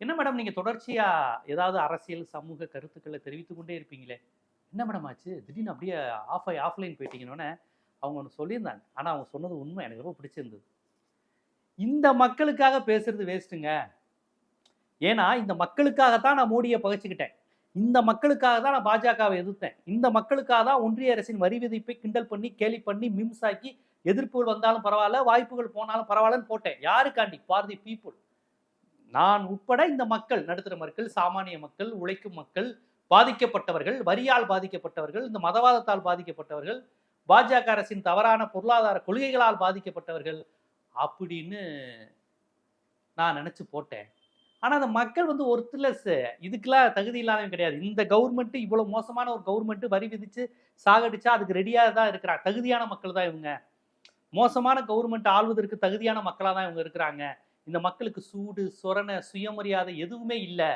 என்ன மேடம் நீங்க தொடர்ச்சியா ஏதாவது அரசியல் சமூக கருத்துக்களை தெரிவித்துக் கொண்டே இருப்பீங்களே? என்ன மேடம் ஆச்சு? திடீர்னு அப்படியே ஆஃப் ஆகி ஆஃப்லைன் போயிட்டீங்கன்னொன்னே அவங்க ஒன்று சொல்லியிருந்தாங்க. ஆனால் அவங்க சொன்னது உண்மை. எனக்கு ரொம்ப பிடிச்சிருந்தது. இந்த மக்களுக்காக பேசுறது வேஸ்ட்டுங்க ஏன்னா இந்த மக்களுக்காகத்தான் நான் மோடியை பகைச்சிக்கிட்டேன். இந்த மக்களுக்காக தான் நான் பாஜகவை எதிர்த்தேன். இந்த மக்களுக்காக தான் ஒன்றிய அரசின் வரி விதிப்பை கிண்டல் பண்ணி கேலி பண்ணி மிம்ஸ் ஆக்கி எதிர்ப்புகள் வந்தாலும் பரவாயில்ல வாய்ப்புகள் போனாலும் பரவாயில்லன்னு போட்டேன். யாருக்காண்டி? ஃபார் தி பீப்புள் நான் உட்பட இந்த மக்கள் நடுத்தர மக்கள் சாமானிய மக்கள் உழைக்கும் மக்கள் பாதிக்கப்பட்டவர்கள் வரியால் பாதிக்கப்பட்டவர்கள் இந்த மதவாதத்தால் பாதிக்கப்பட்டவர்கள் பாஜக அரசின் தவறான பொருளாதார கொள்கைகளால் பாதிக்கப்பட்டவர்கள் அப்படின்னு நான் நினைச்சு போட்டேன். ஆனால் அந்த மக்கள் வந்து ஒருத்தர்லெஸ் இதுக்கெல்லாம் தகுதி இல்லாதவங்க கிடையாது. இந்த கவர்மெண்ட்டு இவ்வளோ மோசமான ஒரு கவர்மெண்ட்டு வரி விதித்து சாகடிச்சா அதுக்கு ரெடியாக தான் இருக்கிறாங்க. தகுதியான மக்கள் தான் இவங்க. மோசமான கவர்மெண்ட் ஆள்வதற்கு தகுதியான மக்களாக தான் இவங்க இருக்கிறாங்க. இந்த மக்களுக்கு சூடு சொரண சுயமரியாதை எதுவுமே இல்லை.